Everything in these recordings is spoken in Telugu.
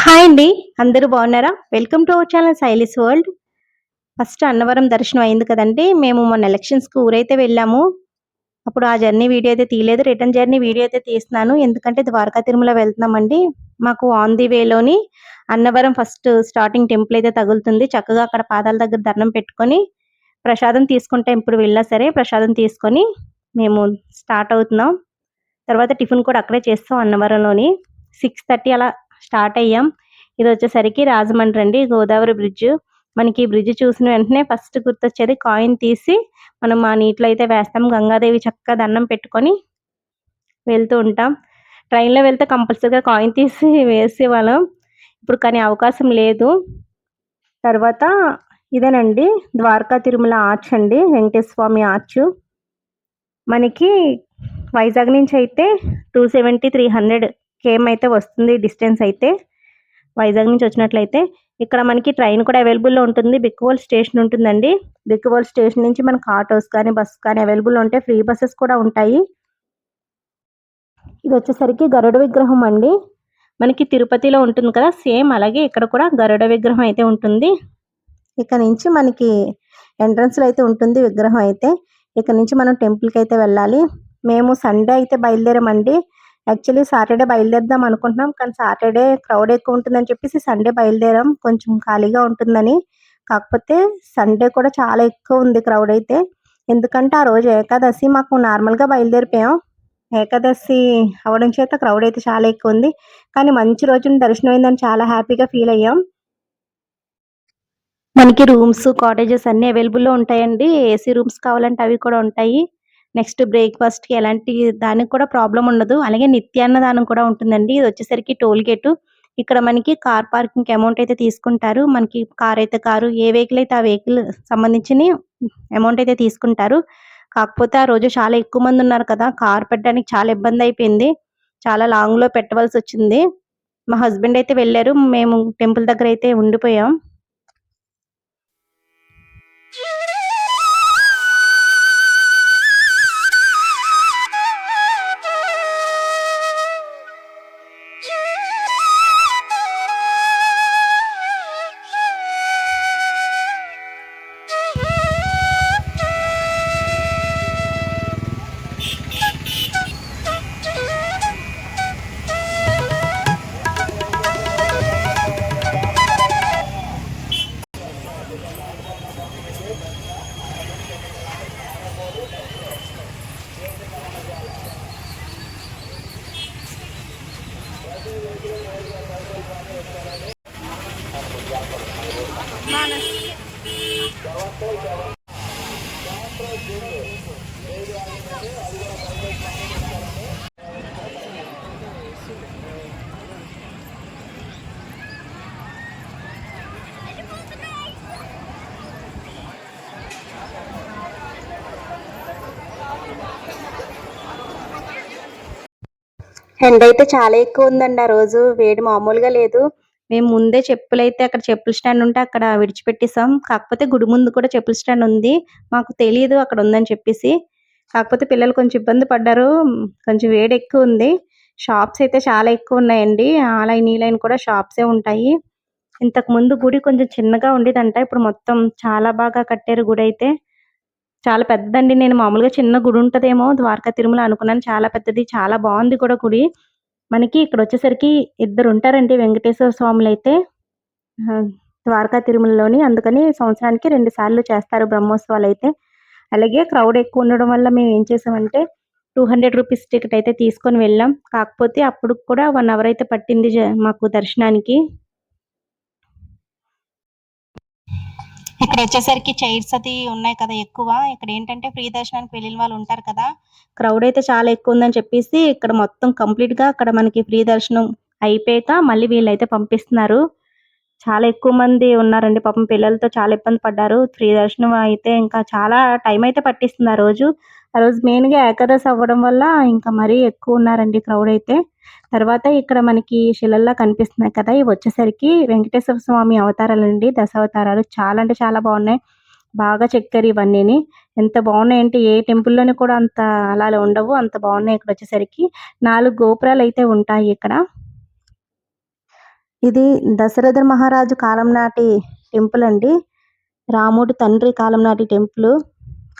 హాయ్ అండి అందరూ బాగున్నారా? వెల్కమ్ టు అవర్ ఛానల్ సైలిస్ వరల్డ్ ఫస్ట్ అన్నవరం దర్శనం అయింది కదండి మేము మొన్న ఎలక్షన్స్కి ఊరైతే వెళ్ళాము. అప్పుడు ఆ జర్నీ వీడియో అయితే తీయలేదు రిటర్న్ జర్నీ వీడియో అయితే తీస్తున్నాను. ఎందుకంటే ద్వారకా తిరుమల వెళ్తున్నామండి. మాకు ఆన్ ది వేలోని అన్నవరం ఫస్ట్ స్టార్టింగ్ టెంపుల్ అయితే తగులుతుంది. చక్కగా అక్కడ పాదాల దగ్గర దండం పెట్టుకొని ప్రసాదం తీసుకుంటే ఇప్పుడు వెళ్ళినా సరే ప్రసాదం తీసుకొని మేము స్టార్ట్ అవుతున్నాం. తర్వాత టిఫిన్ కూడా అక్కడే చేస్తాం అన్నవరంలోని. సిక్స్ థర్టీ అలా స్టార్ట్ అయ్యాం. ఇది వచ్చేసరికి రాజమండ్రి అండి గోదావరి బ్రిడ్జ్. మనకి ఈ బ్రిడ్జ్ చూసిన వెంటనే ఫస్ట్ గుర్తొచ్చేది కాయిన్ తీసి మనం ఆ నీటిలో అయితే వేస్తాం. గంగాదేవి చక్కగా దండం పెట్టుకొని వెళ్తూ ఉంటాం. ట్రైన్లో వెళ్తే కంపల్సరీగా కాయిన్ తీసి వేసేవాళ్ళం ఇప్పుడు కానీ అవకాశం లేదు. తర్వాత ఇదేనండి ద్వారకా తిరుమల ఆర్చ్ అండి వెంకటేశ్వర స్వామి ఆర్చ్. మనకి వైజాగ్ నుంచి అయితే two seventy three hundred KM అయితే వస్తుంది డిస్టెన్స్ అయితే. వైజాగ్ నుంచి వచ్చినట్లయితే ఇక్కడ మనకి ట్రైన్ కూడా అవైలబుల్లో ఉంటుంది. బిక్కువోల్ స్టేషన్ ఉంటుందండి. బిక్కువోల్ స్టేషన్ నుంచి మనకు ఆటోస్ కానీ బస్ కానీ అవైలబుల్ ఉంటాయి ఫ్రీ బస్సెస్ కూడా ఉంటాయి. ఇది వచ్చేసరికి గరుడ విగ్రహం అండి. మనకి తిరుపతిలో ఉంటుంది కదా సేమ్ అలాగే ఇక్కడ కూడా గరుడ విగ్రహం అయితే ఉంటుంది. ఇక్కడ నుంచి మనకి ఎంట్రన్స్లో అయితే ఉంటుంది విగ్రహం అయితే. ఇక్కడ నుంచి మనం టెంపుల్కి అయితే వెళ్ళాలి. మేము సండే అయితే బయలుదేరామండి. యాక్చువల్లీ సాటర్డే బయలుదేరదాం అనుకుంటున్నాం కానీ సాటర్డే క్రౌడ్ ఎక్కువ ఉంటుందని చెప్పేసి సండే బయలుదేరాం. కొంచెం ఖాళీగా ఉంటుందని. కాకపోతే సండే కూడా చాలా ఎక్కువ ఉంది క్రౌడ్ అయితే. ఎందుకంటే ఆ రోజు ఏకాదశి మాకు నార్మల్గా బయలుదేరిపోయాం. ఏకాదశి అవడం చేత క్రౌడ్ అయితే చాలా ఎక్కువ ఉంది. కానీ మంచి రోజున దర్శనం అయిందని చాలా హ్యాపీగా ఫీల్ అయ్యాం. మనకి రూమ్స్ కాటేజెస్ అన్ని అవైలబుల్లో ఉంటాయండి. ఏసీ రూమ్స్ కావాలంటే అవి కూడా ఉంటాయి. నెక్స్ట్ బ్రేక్ఫాస్ట్కి ఎలాంటి దానికి కూడా ప్రాబ్లం ఉండదు. అలాగే నిత్యాన్నదానం కూడా ఉంటుందండి. ఇది వచ్చేసరికి టోల్ గేటు. ఇక్కడ మనకి కార్ పార్కింగ్ అమౌంట్ అయితే తీసుకుంటారు. మనకి కార్ అయితే కారు ఏ వెహికల్ అయితే ఆ వెహికల్ సంబంధించిన అమౌంట్ అయితే తీసుకుంటారు. కాకపోతే ఆ రోజు చాలా ఎక్కువ మంది ఉన్నారు కదా. కార్ పెట్టడానికి చాలా ఇబ్బంది అయిపోయింది. చాలా లాంగ్లో పెట్టవలసి వచ్చింది. మా హస్బెండ్ అయితే వెళ్ళారు. మేము టెంపుల్ దగ్గర అయితే ఉండిపోయాం. ఎండ అయితే చాలా ఎక్కువ ఉందండి ఆ రోజు. వేడి మామూలుగా లేదు. మేము ముందే చెప్పులు అయితే అక్కడ చెప్పుల స్టాండ్ ఉంటే అక్కడ విడిచిపెట్టేసాం కాకపోతే గుడి ముందు కూడా చెప్పుల స్టాండ్ ఉంది. మాకు తెలియదు అక్కడ ఉందని చెప్పేసి. కాకపోతే పిల్లలు కొంచెం ఇబ్బంది పడ్డారు. కొంచెం వేడి ఎక్కువ ఉంది. షాప్స్ అయితే చాలా ఎక్కువ ఉన్నాయండి. ఆ లైన్ ఈ లైన్ కూడా షాప్సే ఉంటాయి. ఇంతకు ముందు గుడి కొంచెం చిన్నగా ఉండేదంట. ఇప్పుడు మొత్తం చాలా బాగా కట్టారు గుడి అయితే. చాలా పెద్దండి నేను మామూలుగా చిన్న గుడి ఉంటదేమో ద్వారకా తిరుమల అనుకున్నాను. చాలా పెద్దది చాలా బాగుంది కూడా గుడి. మనకి ఇక్కడ వచ్చేసరికి ఇద్దరు ఉంటారండి వెంకటేశ్వర స్వాములు అయితే ద్వారకా తిరుమలలోని అందుకని సంవత్సరానికి రెండు సార్లు చేస్తారు బ్రహ్మోత్సవాలు అయితే అలాగే క్రౌడ్ ఎక్కువ ఉండడం వల్ల మేము ఏం చేసామంటే టూ హండ్రెడ్ రూపీస్ టికెట్ అయితే తీసుకొని వెళ్ళాం. కాకపోతే అప్పుడు కూడా వన్ అవర్ అయితే పట్టింది జ- మాకు దర్శనానికి. ఇక్కడ వచ్చేసరికి చైర్స్ అది ఉన్నాయి కదా ఎక్కువ. ఇక్కడ ఏంటంటే ఫ్రీ దర్శనానికి వెళ్ళిన వాళ్ళు ఉంటారు కదా. క్రౌడ్ అయితే చాలా ఎక్కువ ఉందని చెప్పేసి ఇక్కడ మొత్తం కంప్లీట్గా అక్కడ మనకి ఫ్రీ దర్శనం అయిపోయాక మళ్ళీ వీళ్ళైతే పంపిస్తున్నారు. చాలా ఎక్కువ మంది ఉన్నారండి. పాపం పిల్లలతో చాలా ఇబ్బంది పడ్డారు. ఫ్రీ దర్శనం అయితే ఇంకా చాలా టైం అయితే పట్టిస్తుంది ఆ రోజు. ఆ రోజు మెయిన్గా ఏకాదశి అవ్వడం వల్ల ఇంకా మరీ ఎక్కువ ఉన్నారండి క్రౌడ్ అయితే. తర్వాత ఇక్కడ మనకి శిలల్లా కనిపిస్తున్నాయి కదా ఇవి వచ్చేసరికి వెంకటేశ్వర స్వామి అవతారాలండి దశ అవతారాలు చాలా అంటే చాలా బాగున్నాయి. బాగా చెక్కారు ఇవన్నీని. ఎంత బాగున్నాయి అంటే ఏ టెంపుల్లోని కూడా అంత అలా ఉండవు అంత బాగున్నాయి ఇక్కడ వచ్చేసరికి. నాలుగు గోపురాలు అయితే ఉంటాయి ఇక్కడ. ఇది దశరథ మహారాజు కాలం నాటి టెంపుల్ అండి. రాముడి తండ్రి కాలం నాటి టెంపుల్.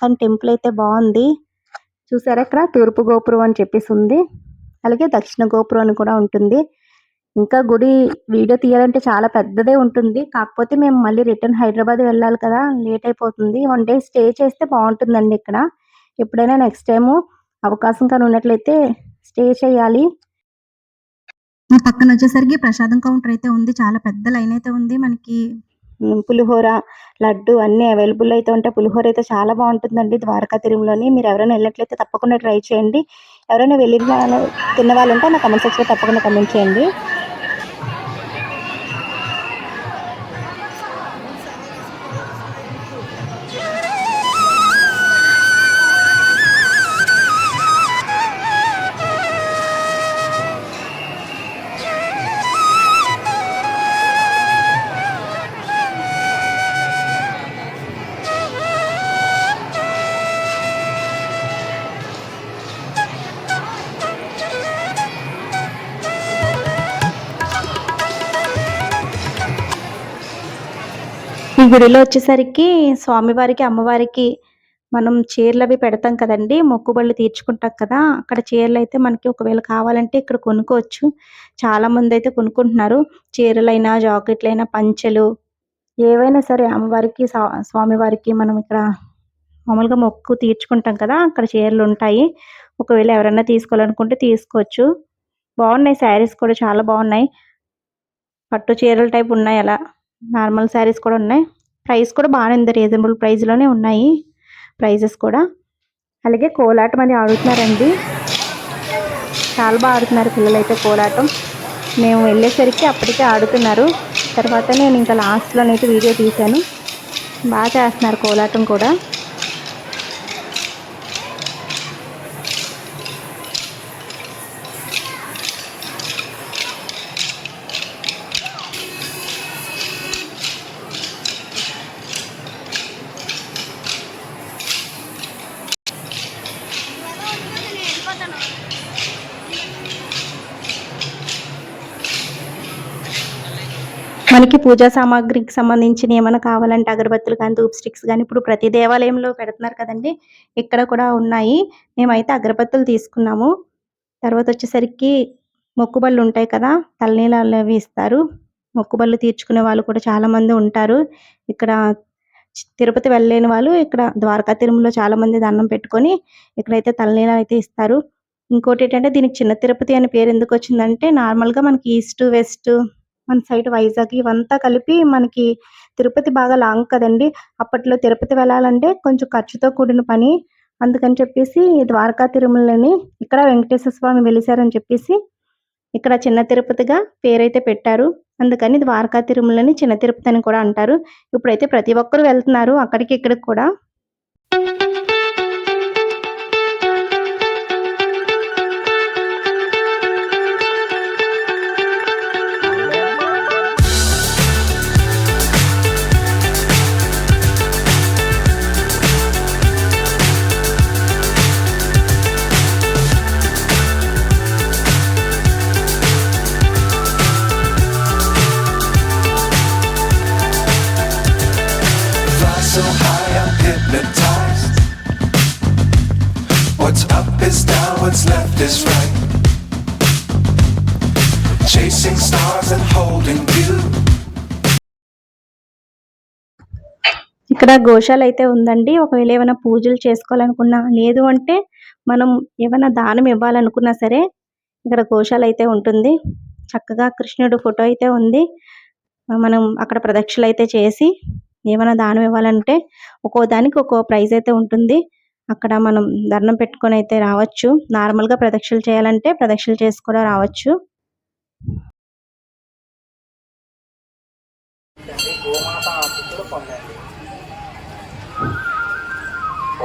కానీ టెంపుల్ అయితే బాగుంది. చూసారా ఇక్కడ? తూర్పు గోపురం అని చెప్పేసి ఉంది. అలాగే దక్షిణ గోపురం అని కూడా ఉంటుంది. ఇంకా గుడి వీడియో తీయాలంటే చాలా పెద్దదే ఉంటుంది. కాకపోతే మేము మళ్ళీ రిటర్న్ హైదరాబాద్ వెళ్ళాలి కదా లేట్ అయిపోతుంది. వన్ డే స్టే చేస్తే బాగుంటుందండి ఇక్కడ. ఎప్పుడైనా నెక్స్ట్ టైము అవకాశం కానీ ఉన్నట్లయితే స్టే చేయాలి. ఈ పక్కన వచ్చేసరికి ప్రసాదం కౌంటర్ అయితే ఉంది. చాలా పెద్ద లైన్ అయితే ఉంది. మనకి పులిహోర లడ్డు అన్నీ అవైలబుల్ అయితే ఉంటాయి పులిహోర అయితే చాలా బాగుంటుందండి ద్వారకా తిరుమలని మీరు ఎవరైనా వెళ్ళినట్లయితే తప్పకుండా ట్రై చేయండి. ఎవరైనా వెళ్ళిన తిన్న వాళ్ళు ఉంటే నా కమెంట్ సెక్షన్లో తప్పకుండా కమెంట్ చేయండి. గుడిలో వచ్చేసరికి స్వామివారికి అమ్మవారికి మనం చీరలు అవి పెడతాం కదండి. మొక్కుబళ్ళు తీర్చుకుంటాం కదా. అక్కడ చీరలు అయితే మనకి ఒకవేళ కావాలంటే ఇక్కడ కొనుక్కోవచ్చు. చాలా మంది అయితే కొనుక్కుంటున్నారు. చీరలైనా జాకెట్లైనా పంచెలు ఏవైనా సరే అమ్మవారికి స్వామివారికి మనం ఇక్కడ మామూలుగా మొక్కు తీర్చుకుంటాం కదా. అక్కడ చీరలు ఉంటాయి. ఒకవేళ ఎవరైనా తీసుకోవాలనుకుంటే తీసుకోవచ్చు. బాగున్నాయి శారీస్ కూడా చాలా బాగున్నాయి. పట్టు చీరల టైప్ ఉన్నాయి అలా. నార్మల్ శారీస్ కూడా ఉన్నాయి. ప్రైస్ కూడా బాగానే ఉంది రీజనబుల్ ప్రైస్లోనే ఉన్నాయి ప్రైజెస్ కూడా. అలాగే కోలాటం అది ఆడుతున్నారండి. చాలా బాగా ఆడుతున్నారు పిల్లలు అయితే కోలాటం. మేము వెళ్ళేసరికి అప్పటికే ఆడుతున్నారు. తర్వాత నేను ఇంకా లాస్ట్లోనైతే వీడియో తీశాను. బాగా చేస్తున్నారు కోలాటం కూడా. మనకి పూజా సామాగ్రికి సంబంధించిన ఏమైనా కావాలంటే అగరబత్తులు కానీ ధూప్ స్టిక్స్ కానీ ఇప్పుడు ప్రతి దేవాలయంలో పెడుతున్నారు కదండి. ఇక్కడ కూడా ఉన్నాయి. మేమైతే అగరబత్తులు తీసుకున్నాము. తర్వాత వచ్చేసరికి మొక్కుబళ్ళు ఉంటాయి కదా తలనీలాలు అవి ఇస్తారు. మొక్కుబళ్ళు తీర్చుకునే వాళ్ళు కూడా చాలా మంది ఉంటారు. ఇక్కడ తిరుపతి వెళ్ళలేని వాళ్ళు ఇక్కడ ద్వారకా తిరుమలలో చాలా మంది దండం పెట్టుకొని ఇక్కడైతే తలనీళ్ళు అయితే ఇస్తారు. ఇంకోటి ఏంటంటే దీనికి చిన్న తిరుపతి అనే పేరు ఎందుకు వచ్చిందంటే నార్మల్గా మనకి ఈస్ట్ వెస్ట్ మన సైడ్ వైజాగ్ ఇవంతా కలిపి మనకి తిరుపతి బాగా లాంగ్ కదండి. అప్పట్లో తిరుపతి వెళ్ళాలంటే కొంచెం ఖర్చుతో కూడిన పని. అందుకని చెప్పేసి ద్వారకా తిరుమలని ఇక్కడ వెంకటేశ్వర స్వామి వెలిసారని చెప్పేసి ఇక్కడ చిన్న తిరుపతిగా పేరైతే పెట్టారు. అందుకని ద్వారకా తిరుమలని చిన్న తిరుపతి అని కూడా అంటారు. ఇప్పుడైతే ప్రతి ఒక్కరు వెళ్తున్నారు అక్కడికి ఇక్కడికి కూడా. What's left is right. Chasing stars and holding you. ఇక్కడ గోశాల అయితే ఉందండి ఒకవేళ ఏమైనా పూజలు చేసుకోవాలనుకున్నా లేదు అంటే మనం ఏమైనా దానం ఇవ్వాలనుకున్నా సరే ఇక్కడ గోశాల అయితే ఉంటుంది చక్కగా కృష్ణుడు ఫోటో అయితే ఉంది మనం అక్కడ ప్రదక్షిణలు అయితే చేసి ఏమైనా దానం ఇవ్వాలంటే ఒక్కో దానికి ఒక్కో ప్రైజ్ అయితే ఉంటుంది అక్కడ మనం దండం పెట్టుకొని అయితే రావచ్చు. నార్మల్గా ప్రదక్షిణలు చేయాలంటే ప్రదక్షిణలు చేసి కూడా రావచ్చు.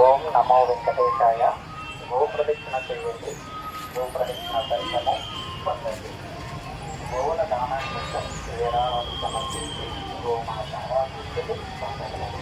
ఓం నమో వెంకటేశాయ. గో ప్రదక్షిణ చేయండి. గో ప్రదక్షిణ ఫలితము పొందండి. గోవుల కోసం సమర్పించి గోమాత పొందగలరు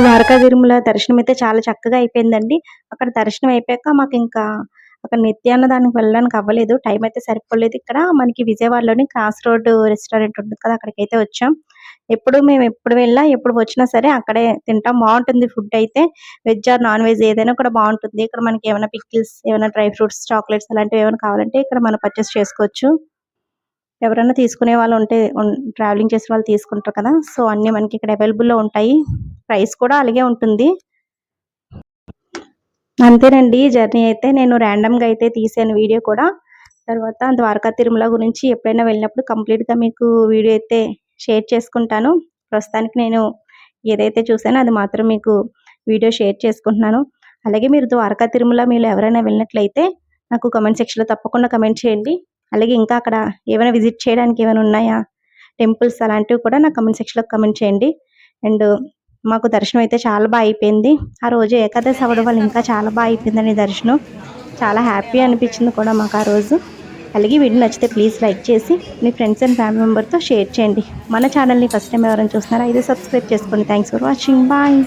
ద్వారకా తిరుమల దర్శనం అయితే చాలా చక్కగా అయిపోయిందండి. అక్కడ దర్శనం అయిపోయాక మాకు ఇంకా అక్కడ నిత్యాన్నదానికి వెళ్ళడానికి అవ్వలేదు. టైం అయితే సరిపోలేదు ఇక్కడ. మనకి విజయవాడలోని క్రాస్ రోడ్ రెస్టారెంట్ ఉంటుంది కదా అక్కడికైతే వచ్చాం. ఎప్పుడు మేము ఎప్పుడు వెళ్ళా ఎప్పుడు వచ్చినా సరే అక్కడే తింటాం. బాగుంటుంది ఫుడ్ అయితే. వెజ్ ఆర్ నాన్ వెజ్ ఏదైనా కూడా బాగుంటుంది. ఇక్కడ మనకి ఏమైనా పిక్కిల్స్ ఏమైనా డ్రై ఫ్రూట్స్ చాక్లెట్స్ అలాంటివి ఏమైనా కావాలంటే ఇక్కడ మనం పర్చేస్ చేసుకోవచ్చు. ఎవరైనా తీసుకునే వాళ్ళు ఉంటే ట్రావెలింగ్ చేసే వాళ్ళు తీసుకుంటారు కదా. సో అన్ని మనకి ఇక్కడ అవైలబుల్లో ఉంటాయి. ప్రైస్ కూడా అలాగే ఉంటుంది. అంతేనండి జర్నీ అయితే నేను ర్యాండమ్గా గా అయితే తీసాను వీడియో కూడా. తర్వాత ద్వారకా తిరుమల గురించి ఎప్పుడైనా వెళ్ళినప్పుడు కంప్లీట్గా గా మీకు వీడియో అయితే షేర్ చేసుకుంటాను. ప్రస్తుతానికి నేను ఏదైతే చూసానో అది మాత్రం మీకు వీడియో షేర్ చేసుకుంటున్నాను. అలాగే మీరు ద్వారకా తిరుమల మీరు ఎవరైనా వెళ్ళినట్లయితే నాకు కమెంట్ సెక్షన్లో తప్పకుండా కమెంట్ చేయండి. అలాగే ఇంకా అక్కడ ఏమైనా విజిట్ చేయడానికి ఏమైనా ఉన్నాయా? టెంపుల్స్ అలాంటివి కూడా నాకు కమెంట్ సెక్షన్లో కమెంట్ చేయండి. అండ్ మాకు దర్శనం అయితే చాలా బాగా అయిపోయింది. ఆ రోజు ఏకాదశి అవ్వడం వల్ల ఇంకా చాలా బాగా అయిపోయిందండి దర్శనం. చాలా హ్యాపీ అనిపించింది కూడా మాకు ఆ రోజు. అలాగే వీడియో నచ్చితే ప్లీజ్ లైక్ చేసి మీ ఫ్రెండ్స్ అండ్ ఫ్యామిలీ మెంబర్తో షేర్ చేయండి. మన ఛానల్ని ఫస్ట్ టైం ఎవరైనా చూస్తున్నారా అయితే సబ్స్క్రైబ్ చేసుకోండి. Thanks for watching bye